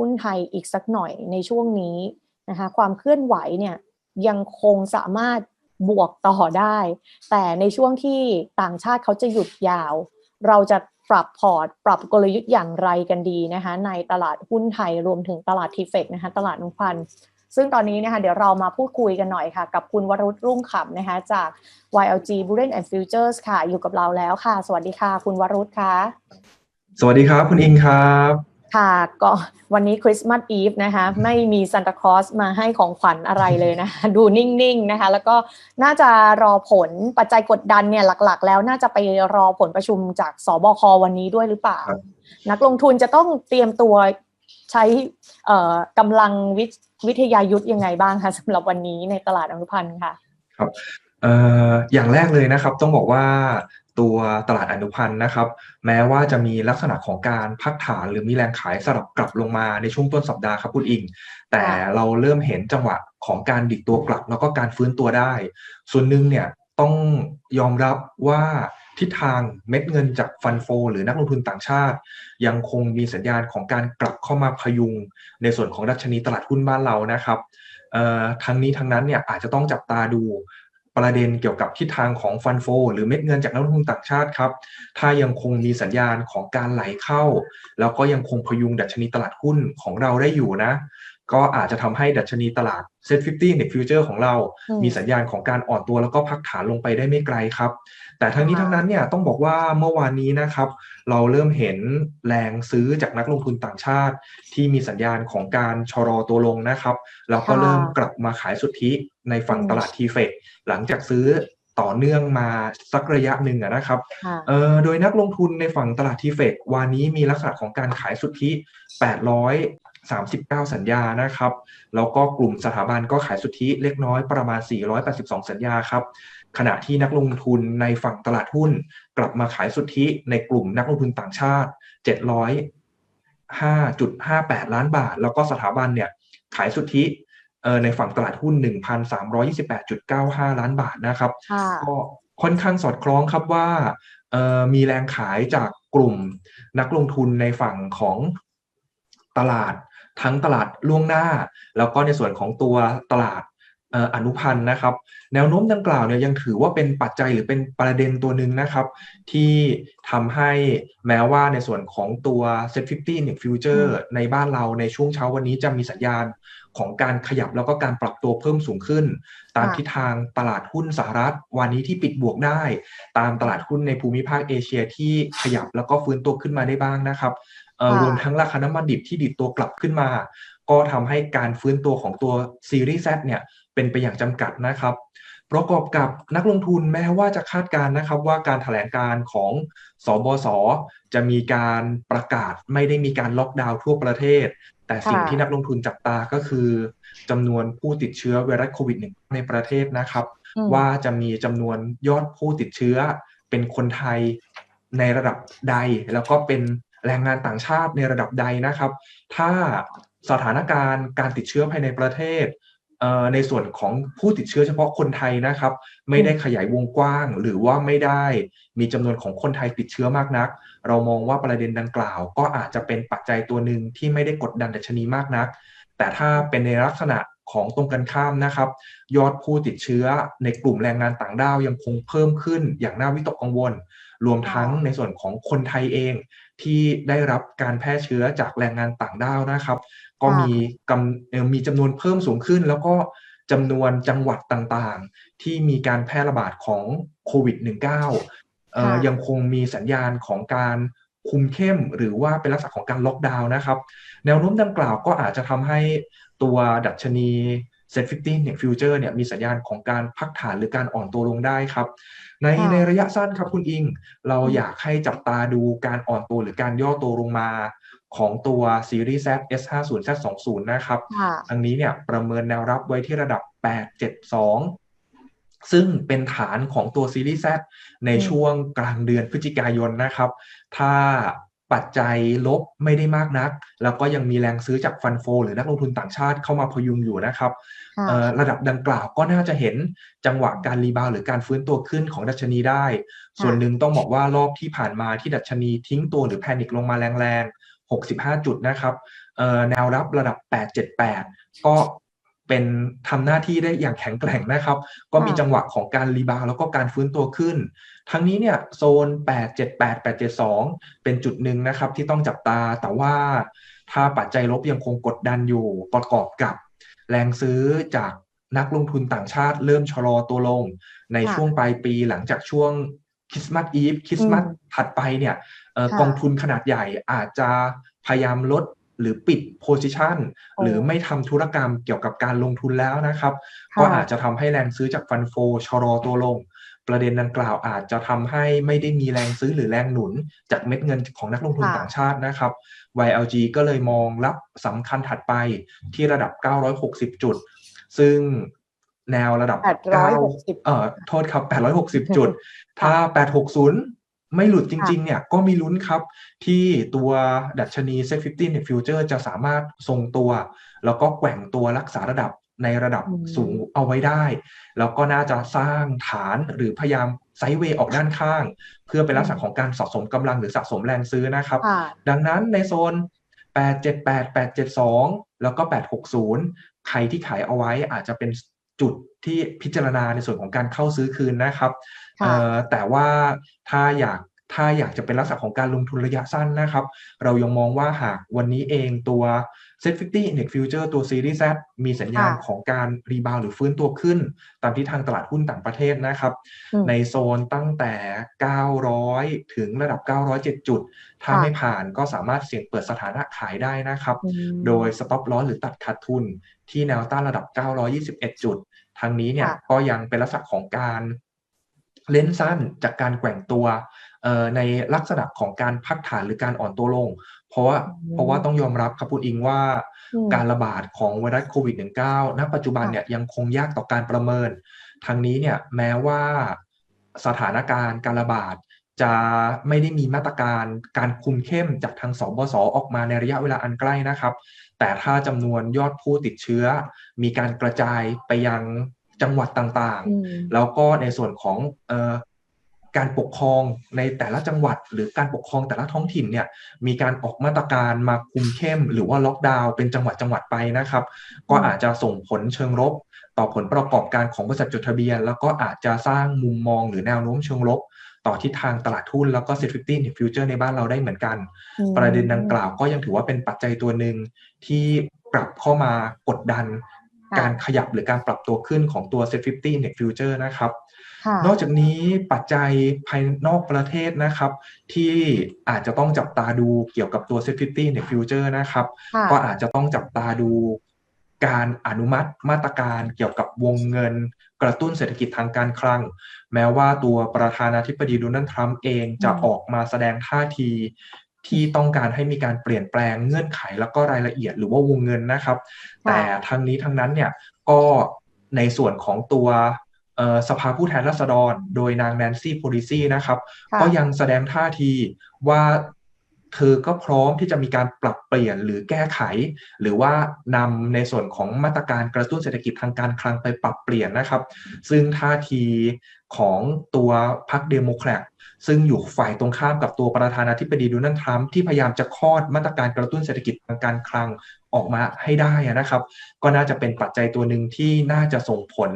หุ้นไทยอีกสักหน่อยในช่วงนี้นะคะความเคลื่อนไหวเนี่ยยังคงสามารถบวกต่อได้ แต่ในช่วงที่ต่างชาติเขาจะหยุดยาว เราจะปรับพอร์ต ปรับกลยุทธ์อย่างไรกันดีนะคะในตลาดหุ้นไทยรวมถึงตลาดทีเฟกนะคะตลาดนุพันธ์ซึ่งตอนนี้นะคะเดี๋ยวเรามาพูดคุยกันหน่อยค่ะ กับคุณวรุษรุ่งขำนะคะจาก YLG Bullion and Futures ค่ะ อยู่กับเราแล้วค่ะ สวัสดีค่ะ คุณวรุษค่ะ สวัสดีครับ คุณอิงครับ ค่ะก็วันนี้คริสต์มาสอีฟนะคะไม่มีซานตาคลอสมาให้ของขวัญอะไรเลยนะคะดูนิ่งๆนะคะ แล้วก็น่าจะรอผลปัจจัยกดดันเนี่ยหลักๆ แล้วน่าจะไปรอผลประชุมจากสบควันนี้ด้วยหรือเปล่า นักลงทุนจะต้องเตรียมตัวใช้กำลังวิวิทยายุทธยังไงบ้างคะสำหรับวันนี้ในตลาดอนุพันธ์ค่ะ ครับอย่างแรกเลยนะครับต้องบอกว่า ตัวตลาดอนุพันธ์นะครับ แม้ว่าจะมีลักษณะของการพักฐานหรือมีแรงขายสลับกลับลงมาในช่วงต้นสัปดาห์ครับคุณอิง แต่เราเริ่มเห็นจังหวะของการดิดตัวกลับแล้วก็การฟื้นตัวได้ ส่วนหนึ่งเนี่ยต้องยอมรับว่าทิศทางเม็ดเงินจากฟันโฟ หรือนักลงทุนต่างชาติ ยังคงมีสัญญาณของการกลับเข้ามาพยุง ในส่วนของดัชนีตลาดหุ้นบ้านเรานะครับทั้งนี้ทั้งนั้นเนี่ยอาจจะต้องจับตาดู ประเด็นเกี่ยวกับทิศทางของฟันโฟหรือเม็ดเงินจากนักลงทุนต่างชาติครับ ถ้ายังคงมีสัญญาณของการไหลเข้า แล้วก็ยังคงพยุงดัชนีตลาดหุ้นของเราได้อยู่นะ ก็อาจจะทำให้ดัชนีตลาด Set 50 Net Future ของเรา มีสัญญาณของการอ่อนตัวแล้วก็พักฐานลงไปได้ไม่ไกลครับ แต่ทั้งนี้ทั้งนั้นเนี่ยต้องบอกว่าเมื่อวานนี้นะครับ เราเริ่มเห็นแรงซื้อจากนักลงทุนต่างชาติ ที่มีสัญญาณของการชะลอตัวลงนะครับ แล้วก็เริ่มกลับมาขายสุทธิในฝั่งตลาดทีเฟกหลังจากซื้อต่อเนื่องมาสักระยะหนึ่งนะครับโดยนักลงทุนในฝั่งตลาดทีเฟกวันนี้มีลักษณะของการขายสุทธิ 839 สัญญานะครับ แล้วก็กลุ่มสถาบันก็ขายสุทธิเล็กน้อยประมาณ 482 สัญญาครับ ขณะที่นักลงทุนในฝั่งตลาดหุ้น กลับมาขายสุทธิในกลุ่มนักลงทุนต่างชาติ 705.58 ล้านบาท แล้วก็สถาบันเนี่ยขายสุทธิในฝั่งตลาดหุ้น 1,328.95 ล้านบาทนะครับ ก็ค่อนข้างสอดคล้องครับว่ามีแรงขายจากกลุ่มนักลงทุนในฝั่งของตลาด ทั้งตลาดล่วงหน้า แล้วก็ในส่วนของตัวตลาดอนุพันธ์นะครับ แนวโน้มดังกล่าวเนี่ยยังถือว่าเป็นปัจจัยหรือเป็นประเด็นตัวหนึ่งนะครับ ที่ทำให้แม้ว่าในส่วนของตัว Set 50เนี่ยฟิวเจอร์ในบ้านเราในช่วงเช้าวันนี้จะมีสัญญาณของการขยับแล้วก็การปรับตัวเพิ่มสูงขึ้น ตามทิศทางตลาดหุ้นสหรัฐ วันนี้ที่ปิดบวกได้ ตามตลาดหุ้นในภูมิภาคเอเชียที่ขยับแล้วก็ฟื้นตัวขึ้นมาได้บ้างนะครับ รวมทั้งราคาน้ำมันดิบที่ดิดตัวกลับขึ้นมา ก็ทำให้การฟื้นตัวของตัวซีรีส์ Z เนี่ยเป็นไปอย่างจำกัดนะครับ ประกอบกับนักลงทุนแม้ว่าจะคาดการนะครับว่าการถแถลงการของสบศจะมีการประกาศไม่ได้มีการล็อกดาวน์ทั่วประเทศ แต่สิ่งที่นักลงทุนจับตาก็คือจำนวนผู้ติดเชื้อไวรัสโควิดหนึ่งในประเทศนะครับ ว่าจะมีจำนวนยอดผู้ติดเชื้อเป็นคนไทยในระดับใดแล้วก็เป็น แรงงานต่างชาติในระดับใดนะครับ ถ้าสถานการณ์การติดเชื้อภายในประเทศในส่วนของผู้ติดเชื้อเฉพาะคนไทยนะครับ ไม่ได้ขยายวงกว้าง หรือว่าไม่ได้มีจำนวนของคนไทยติดเชื้อมากนัก เรามองว่าประเด็นดังกล่าว ก็อาจจะเป็นปัจจัยตัวหนึ่งที่ไม่ได้กดดันดัชนีมากนัก แต่ถ้าเป็นในลักษณะของตรงกันข้ามนะครับ ยอดผู้ติดเชื้อในกลุ่มแรงงานต่างด้าวยังคงเพิ่มขึ้นอย่างน่าวิตกกังวล รวมทั้งในส่วนของคนไทยเองที่ได้รับการแพร่เชื้อจากแรงงานต่างด้าวนะครับ ก็มีกำมีจำนวนเพิ่มสูงขึ้น แล้วก็จำนวนจังหวัดต่างๆ ที่มีการแพร่ระบาดของโควิด -19 ยังคงมีสัญญาณของการคุมเข้มหรือว่าเป็นลักษณะของการล็อกดาวน์นะครับ แนวโน้มดังกล่าวก็อาจจะทำให้ตัวดัชนี เซ็ตฟิฟตี้เนี่ยฟิวเจอร์เนี่ยมีสัญญาณของการพักฐานหรือการอ่อนตัวลงได้ครับ ในในระยะสั้นครับคุณอิง เราอยากให้จับตาดูการอ่อนตัวหรือการย่อตัวลงมาของตัวซีรีส์ Z S50 Z20 นะครับอันนี้เนี่ยประเมินแนวรับไว้ที่ระดับ 872 ซึ่งเป็นฐานของตัวซีรีส์ Z ในช่วงกลางเดือนพฤศจิกายนนะครับ ถ้า ปัจจัยลบไม่ได้มากนัก แล้วก็ยังมีแรงซื้อจากฟันโฟ หรือนักลงทุนต่างชาติเข้ามาพยุงอยู่นะครับระดับดังกล่าวก็น่าจะเห็นจังหวะการรีบาวหรือการฟื้นตัวขึ้นของดัชนีได้ ส่วนหนึ่งต้องบอกว่ารอบที่ผ่านมาที่ดัชนีทิ้งตัวหรือแพนิคลงมาแรง65 จุดนะครับแนวรับระดับ 878 ก็ เป็นทำหน้าที่ได้อย่างแข็งแกร่งนะครับ ก็มีจังหวะของการรีบาวแล้วก็การฟื้นตัวขึ้น ทั้งนี้เนี่ยโซน 878 872 เป็นจุดหนึ่งนะครับที่ต้องจับตา แต่ว่าถ้าปัจจัยลบยังคงกดดันอยู่ประกอบกับ แรงซื้อจากนักลงทุนต่างชาติเริ่มชะลอตัวลง ในช่วงปลายปีหลังจากช่วงคริสต์มาสอีฟคริสต์มาสถัดไปเนี่ยกองทุนขนาดใหญ่อาจจะพยายามลด หรือปิดโพซิชันหรือไม่ทำธุรกรรมเกี่ยวกับการลงทุนแล้วนะครับ ก็อาจจะทำให้แรงซื้อจากฟันโฟชะลอตัวลง ประเด็นดังกล่าวอาจจะทำให้ไม่ได้มีแรงซื้อหรือแรงหนุน จากเม็ดเงินของนักลงทุนต่างชาตินะครับ YLG ก็เลยมองรับสำคัญถัดไปที่ระดับ 960 จุด ซึ่งแนวระดับ9เอ่อโทษครับ 860 จุด ถ้า 860 ไม่หลุดจริง ๆ เนี่ยก็มีลุ้นครับ ที่ตัวดัชนี Set 50 Net Future จะสามารถทรงตัว แล้วก็แกว่งตัวรักษาระดับในระดับสูงเอาไว้ได้ แล้วก็น่าจะสร้างฐานหรือพยายามไซด์เวย์ออกด้านข้าง เพื่อเป็นลักษณะของการสะสมกำลังหรือสะสมแรงซื้อนะครับ ดังนั้นในโซน 878 872 แล้วก็ 860 ใครที่ขายเอาไว้อาจจะเป็น จุดที่พิจารณาในส่วนของการเข้าซื้อคืนนะครับแต่ว่าถ้าอยาก ถ้าอยากจะเป็นลักษณะของการลงทุนระยะสั้นนะครับ เรายังมองว่าหากวันนี้เองตัว Set 50 Index Future ตัว Series Z มีสัญญาณของการรีบาวหรือฟื้นตัวขึ้น ตามที่ทางตลาดหุ้นต่างประเทศนะครับ ในโซนตั้งแต่ 900 ถึงระดับ 907 จุด ถ้าไม่ผ่านก็สามารถเสี่ยงเปิดสถานะขายได้นะครับ โดย stop loss หรือตัดขาดทุน ที่แนวต้านระดับ 921 จุดทางนี้เนี่ยก็ยังเป็นลักษณะของการ เล่นสั้นจากการแกว่งตัวในลักษณะของการพักฐานหรือการอ่อนตัวลง เพราะว่าเพราะว่าต้องยอมรับครับคุณอิงว่าการระบาดของไวรัสโควิด -19 ณ ปัจจุบันเนี่ยยังคงยากต่อการประเมิน ทางนี้เนี่ยแม้ว่าสถานการณ์การระบาดจะไม่ได้มีมาตรการการคุมเข้มจากทางสบศออกมาในระยะเวลาอันใกล้นะครับ แต่ถ้าจำนวนยอดผู้ติดเชื้อ มีการกระจายไปยัง จังหวัดต่างๆ แล้วก็ในส่วนของการปกครองในแต่ละจังหวัด หรือการปกครองแต่ละท้องถิ่นเนี่ยมีการออกมาตรการมาคุมเข้ม หรือว่าล็อกดาวน์เป็นจังหวัดจังหวัดไปนะครับ ก็อาจจะส่งผลเชิงลบ ต่อผลประกอบการของบริษัทจดทะเบียน แล้วก็อาจจะสร้างมุมมองหรือแนวโน้มเชิงลบ ต่อทิศทางตลาดทุนแล้วก็เซ็ตฟิฟตี้ในฟิวเจอร์ในบ้านเราได้เหมือนกัน ประเด็นดังกล่าวก็ยังถือว่าเป็นปัจจัยตัวหนึ่งที่ปรับเข้ามากดดัน การขยับหรือการปรับตัวขึ้นของตัวเซ็ตฟิฟตี้ในฟิวเจอร์นะครับ นอกจากนี้ปัจจัยภายนอกประเทศนะครับ ที่อาจจะต้องจับตาดูเกี่ยวกับตัว s e c u r i t y ในฟิวเจอร์นะครับ ก็อาจจะต้องจับตาดูการอนุมัติมาตรการเกี่ยวกับวงเงินกระตุ้นเศรษฐกิจทางการคลัง แม้ว่าตัวประธานาธิบดีโดนัลด์ทรัมป์เองจะออกมาแสดงท่าที ที่ต้องการให้มีการเปลี่ยนแปลงเงื่อนไขแล้วก็รายละเอียดหรือว่าวงเงินนะครับ แต่ทั้งนี้ทั้งนั้นเนี่ยก็ในส่วนของตัวสภาผู้แทนราษฎร โดยนางแนนซี่โพลิซีนะครับ ก็ยังแสดงท่าทีว่าเธอก็พร้อมที่จะมีการปรับเปลี่ยนหรือแก้ไข หรือว่านำในส่วนของมาตรการกระตุ้นเศรษฐกิจทางการคลังไปปรับเปลี่ยนนะครับ ซึ่งท่าทีของตัวพรรคเดโมแครต ซึ่งอยู่ฝ่ายตรงข้ามกับตัวประธานาธิบดีโดนัลด์ทรัมป์ที่พยายามจะคลอดมาตรการกระตุ้นเศรษฐกิจทางการคลังออกมาให้ได้นะครับ ก็น่าจะเป็นปัจจัยตัวหนึ่งที่น่าจะส่งผล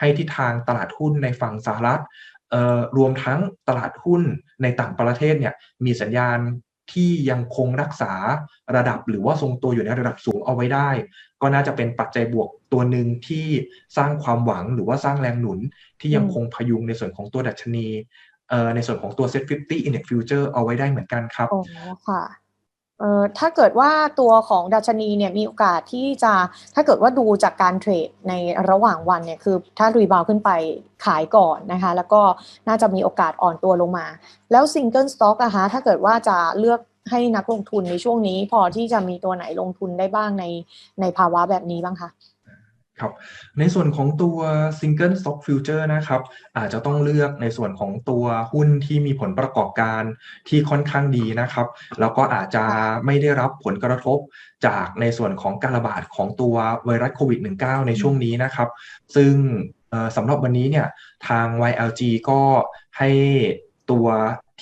ให้ทิศทางตลาดหุ้นในฝั่งสหรัฐรวมทั้งตลาดหุ้นในต่างประเทศเนี่ยมีสัญญาณที่ยังคงรักษาระดับหรือว่าทรงตัวอยู่ในระดับสูงเอาไว้ได้ ก็น่าจะเป็นปัจจัยบวกตัวหนึ่งที่สร้างความหวังหรือว่าสร้างแรงหนุนที่ยังคงพยุงในส่วนของตัวดัชนี ในส่วนของตัว Set 50 Index Future เอาไว้ได้เหมือนกันครับอ๋อค่ะเอ่อถ้าเกิดว่าตัวของดัชนีเนี่ยมีโอกาสที่จะถ้าเกิดว่าดูจากการเทรดในระหว่างวันเนี่ยคือถ้ารีบาวขึ้นไปขายก่อนนะคะ แล้วก็น่าจะมีโอกาสอ่อนตัวลงมา แล้วซิงเกิลสต็อกอะคะถ้าเกิดว่าจะเลือกให้นักลงทุนในช่วงนี้ พอที่จะมีตัวไหนลงทุนได้บ้างในในภาวะแบบนี้บ้างคะ ครับในส่วนของตัว Single Stock Future นะครับอาจจะต้องเลือกในส่วนของตัวหุ้นที่มีผลประกอบการที่ค่อนข้างดีนะครับ แล้วก็อาจจะไม่ได้รับผลกระทบจากในส่วนของการระบาดของตัวไวรัสโควิด -19 ในช่วงนี้นะครับ ซึ่งสำหรับวันนี้เนี่ยทาง YLG ก็ให้ตัว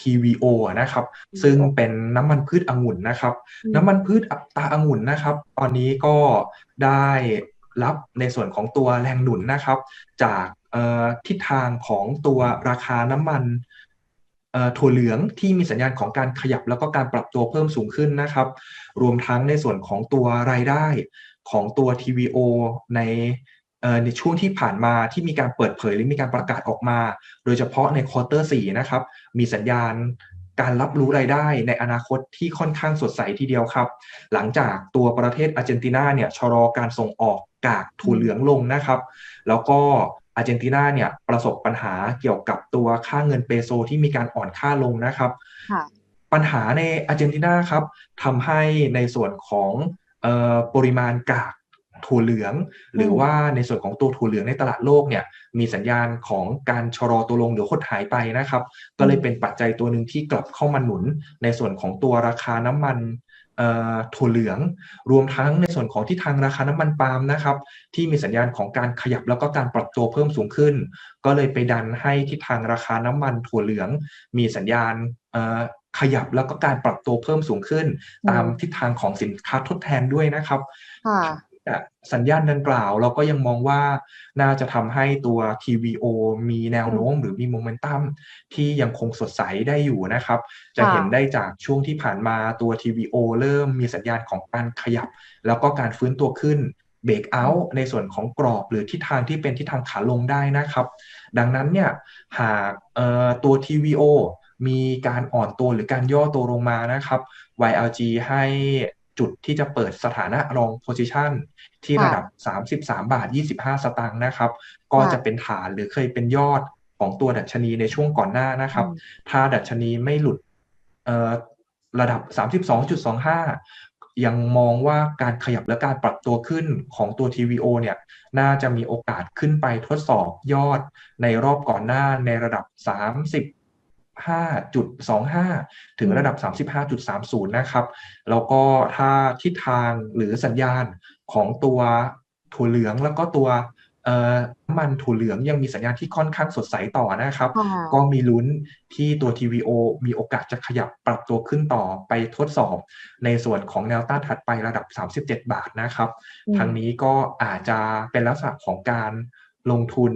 TVO นะครับ ซึ่งเป็นน้ำมันพืชองุ่นนะครับ น้ำมันพืชตาองุ่นนะครับ ตอนนี้ก็ได้ รับในส่วนของตัวแรงหนุนนะครับ จากทิศทางของตัวราคาน้ำมันถั่วเหลืองที่มีสัญญาณของการขยับแล้วก็การปรับตัวเพิ่มสูงขึ้นนะครับ รวมทั้งในส่วนของตัวรายได้ของตัว TVO ในในช่วงที่ผ่านมาที่มีการเปิดเผยหรือมีการประกาศออกมา โดยเฉพาะในควอเตอร์สี่นะครับ มีสัญญาณ การรับรู้รายได้ในอนาคตที่ค่อนข้างสดใสทีเดียวครับ หลังจากตัวประเทศอาร์เจนตินาเนี่ยชะลอการส่งออกกากถั่วเหลืองลงนะครับ แล้วก็อาร์เจนตินาเนี่ยประสบปัญหาเกี่ยวกับตัวค่าเงินเปโซที่มีการอ่อนค่าลงนะครับปัญหาในอาร์เจนตินาครับทำให้ในส่วนของปริมาณกาก ถั่วเหลือง หรือว่าในส่วนของตัวถั่วเหลืองในตลาดโลกเนี่ยมีสัญญาณของการชะลอตัวลงหรือหดหายไปนะครับ ก็เลยเป็นปัจจัยตัวหนึ่งที่กลับเข้ามาหนุน ในส่วนของตัวราคาน้ำมันถั่วเหลือง รวมทั้งในส่วนของที่ทางราคาน้ำมันปาล์มนะครับ ที่มีสัญญาณของการขยับแล้วก็การปรับตัวเพิ่มสูงขึ้น ก็เลยไปดันให้ที่ทางราคาน้ำมันถั่วเหลือง มีสัญญาณขยับแล้วก็การปรับตัวเพิ่มสูงขึ้น ตามทิศทางของสินค้าทดแทนด้วยนะครับ สัญญาณดังกล่าวเราก็ยังมองว่าน่าจะทำให้ตัว TVO มีแนวโน้มหรือมีโมเมนตัมที่ยังคงสดใสได้อยู่นะครับ จะเห็นได้จากช่วงที่ผ่านมาตัว TVO เริ่มมีสัญญาณของการขยับ แล้วก็การฟื้นตัวขึ้นเบรกเอาท์ในส่วนของกรอบหรือทิศทางที่เป็นทิศทางขาลงได้นะครับ ดังนั้นเนี่ยหากตัว TVO มีการอ่อนตัวหรือการย่อตัวลงมานะครับ YLG ให้ จุดที่จะเปิดสถานะรองโพซิชันที่ระดับ 33 บาท 25 สตางค์นะครับ ก็จะเป็นฐานหรือเคยเป็นยอดของตัวดัชนีในช่วงก่อนหน้านะครับ ถ้าดัชนีไม่หลุดระดับ 32.25 ยังมองว่าการขยับและการปรับตัวขึ้นของตัว TVO เนี่ย น่าจะมีโอกาสขึ้นไปทดสอบยอดในรอบก่อนหน้าในระดับ 30 5.25 ถึงระดับ 35.30 นะครับ แล้วก็ถ้าทิศทางหรือสัญญาณของตัวถั่วเหลืองแล้วก็ตัวน้ำมันถั่วเหลืองยังมีสัญญาณที่ค่อนข้างสดใสต่อนะครับ ก็มีลุ้นที่ตัว TVO มีโอกาสจะขยับปรับตัวขึ้นต่อไปทดสอบ ในส่วนของแนวต้านถัดไประดับ 37 บาทนะครับ ทางนี้ก็อาจจะเป็นลักษณะของการ ลงทุน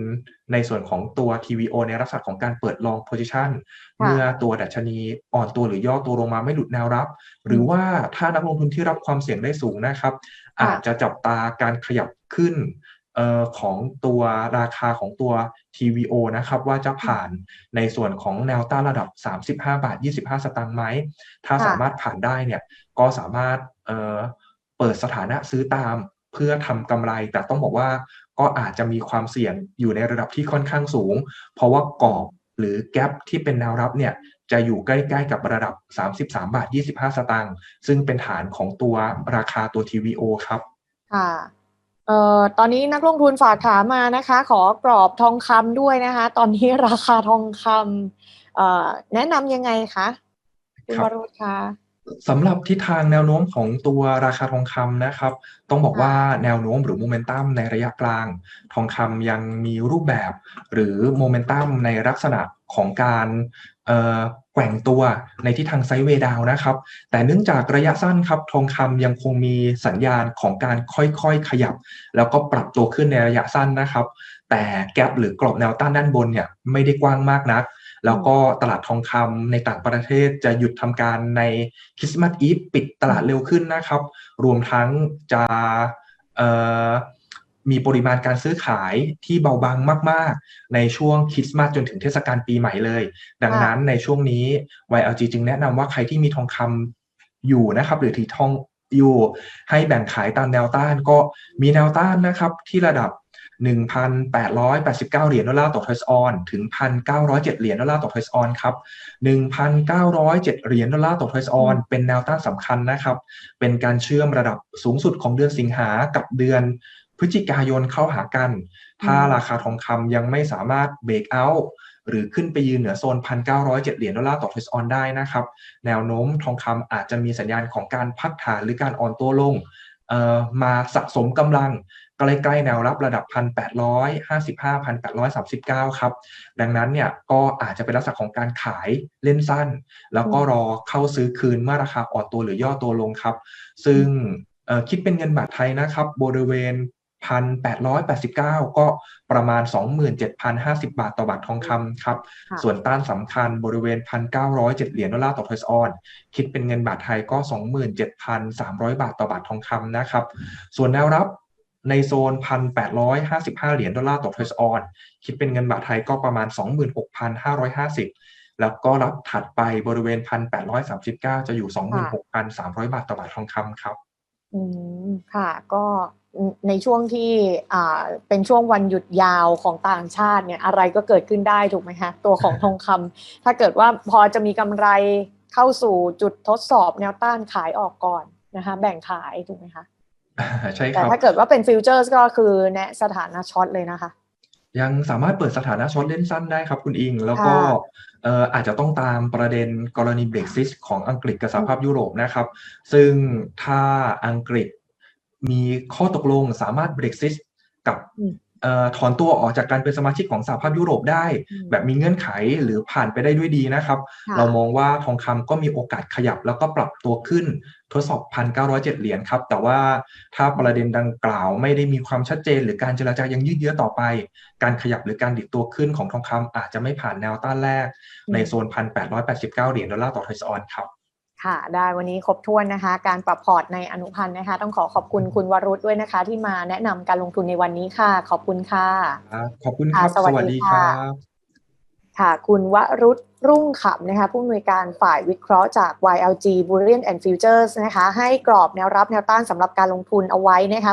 ในส่วนของตัว TVO ในลักษณะของการเปิดลอง position เมื่อตัวดัชนีอ่อนตัวหรือย่อตัวลงมาไม่หลุดแนวรับ หรือว่าถ้านักลงทุนที่รับความเสี่ยงได้สูงนะครับ อาจจะจับตาการขยับขึ้นออของตัวราคาของตัว TVO นะครับ ว่าจะผ่านในส่วนของแนวต้านระดับ 35 บาท 25 สตางค์ไหม ถ้าสามารถผ่านได้เนี่ยก็สามารถเเปิดสถานะซื้อตามเพื่อทำกำไรแต่ต้องบอกว่า ก็อาจจะมีความเสี่ยงอยู่ในระดับที่ค่อนข้างสูง เพราะว่ากรอบหรือแกลบที่เป็นแนวรับเนี่ยจะอยู่ใกล้ๆกับระดับ 33 บาท 25 สตางค์ซึ่งเป็นฐานของตัวราคาตัว TVO ครับ ค่ะเอ่อตอนนี้นักลงทุนฝากถามมานะคะ ขอกรอบทองคำด้วยนะคะ ตอนนี้ราคาทองคำเอ่อแนะนำยังไงคะ คุณวรุษคะ สำหรับทิศทางแนวโน้มของตัวราคาทองคำนะครับ ต้องบอกว่าแนวโน้มหรือโมเมนตัมในระยะกลาง ทองคำยังมีรูปแบบ หรือโมเมนตัมในลักษณะของการแกว่งตัวในทิศทางไซด์เวดาวนะครับ แต่เนื่องจากระยะสั้นครับ ทองคำยังคงมีสัญญาณของการค่อยๆ ขยับ แล้วก็ปรับตัวขึ้นในระยะสั้นนะครับ แต่แกลบหรือกรอบแนวต้านด้านบนเนี่ยไม่ได้กว้างมากนัก แล้วก็ตลาดทองคำในต่างประเทศจะหยุดทำการในคริสต์มาสอีฟปิดตลาดเร็วขึ้นนะครับ รวมทั้งจะมีปริมาณการซื้อขายที่เบาบางมาก ๆ ในช่วงคริสต์มาสจนถึงเทศกาลปีใหม่เลย ดังนั้นในช่วงนี้ YLG จึงแนะนำว่าใครที่มีทองคำอยู่นะครับ หรือถือทองอยู่ให้แบ่งขายตามแนวต้านก็มีแนวต้านนะครับ ที่ระดับ 1,889 เหรียญดอลลาร์ต่อทอยส์ออนถึง 1,907 เหรียญดอลลาร์ต่อทอยส์ออนครับ 1,907 เหรียญดอลลาร์ต่อทอยส์ออนเป็นแนวต้านสำคัญนะครับ เป็นการเชื่อมระดับสูงสุดของเดือนสิงหากับเดือนพฤศจิกายนเข้าหากัน ถ้าราคาทองคำยังไม่สามารถเบรกเอาท์หรือขึ้นไปยืนเหนือโซน 1,907 เหรียญดอลลาร์ต่อทอยส์ออนได้นะครับ แนวโน้มทองคำอาจจะมีสัญญาณของการพักฐานหรือการอ่อนตัวลง มาสะสมกำลังใกล้ๆแนวรับระดับ 1,855 1,839 ครับ ดังนั้นเนี่ยก็อาจจะเป็นลักษณะของการขายเล่นสั้น แล้วก็รอเข้าซื้อคืนเมื่อราคาอ่อนตัวหรือย่อตัวลงครับ ซึ่งคิดเป็นเงินบาทไทยนะครับ บริเวณ 1,889 ก็ประมาณ 27,050 บาทต่อบาททองคำครับค่ะส่วนต้านสำคัญบริเวณ 1,907 เหรียญดอลลาร์ต่อทอยส์ออน คิดเป็นเงินบาทไทยก็ 27,300 บาทต่อบาททองคำนะครับ ส่วนแนวรับในโซน 1,855 เหรียญดอลลาร์ต่อทอยส์ออน คิดเป็นเงินบาทไทยก็ประมาณ 26,550 แล้วก็รับถัดไปบริเวณ 1,839 จะอยู่ 26,300 บาทต่อบาททองคำครับ อืม ค่ะ ก็ ในช่วงที่อ่าเป็นช่วงวันหยุดยาวของต่างชาติเนี่ยอะไรก็เกิดขึ้นได้ถูกไหมคะตัวของทองคำถ้าเกิดว่าพอจะมีกำไรเข้าสู่จุดทดสอบแนวต้านขายออกก่อนนะคะแบ่งขายถูกไหมคะใช่คแต่รับถ้าเกิดว่าเป็นฟิวเจอร์สก็คือแนะสถานะช็อตเลยนะคะ ยังสามารถเปิดสถานะช็อตเล่นสั้นได้ครับคุณอิง แล้วก็ค่ะเอ่ออาจจะต้องตามประเด็นกรณีเบรกซิสของอังกฤษกับสหภาพยุโรปนะครับ ซึ่งถ้าอังกฤษ มีข้อตกลงสามารถเบรกซิสกับอืมเอ่อถอนตัวออกจากการเป็นสมาชิกของสหภาพยุโรปได้อืมแบบมีเงื่อนไขหรือผ่านไปได้ด้วยดีนะครับค่ะเรามองว่าทองคำก็มีโอกาสขยับแล้วก็ปรับตัวขึ้นทดสอบ 1,907 เหรียญครับ แต่ว่าถ้าประเด็นดังกล่าวไม่ได้มีความชัดเจน หรือการเจรจายังยืดเยื้อต่อไป การขยับหรือการดิดตัวขึ้นของทองคำอาจจะไม่ผ่านแนวต้านแรกในโซน 1,889 เหรียญดอลลาร์ต่อทอยส์ออนครับ ค่ะ ได้วันนี้ครบถ้วนนะคะ การปรับพอร์ตในอนุพันธ์นะคะ ต้องขอขอบคุณคุณวรุษด้วยนะคะ ที่มาแนะนำการลงทุนในวันนี้ค่ะ ขอบคุณค่ะครับขอบคุณครับค่ะสวัสดีคค่ะรับค่ะ คุณวรุษรุ่งขำนะคะผู้อำนวยการฝ่ายวิเคราะห์จาก YLG Bullion and Futures นะคะ ให้กรอบแนวรับแนวต้านสำหรับการลงทุนเอาไว้นะคะ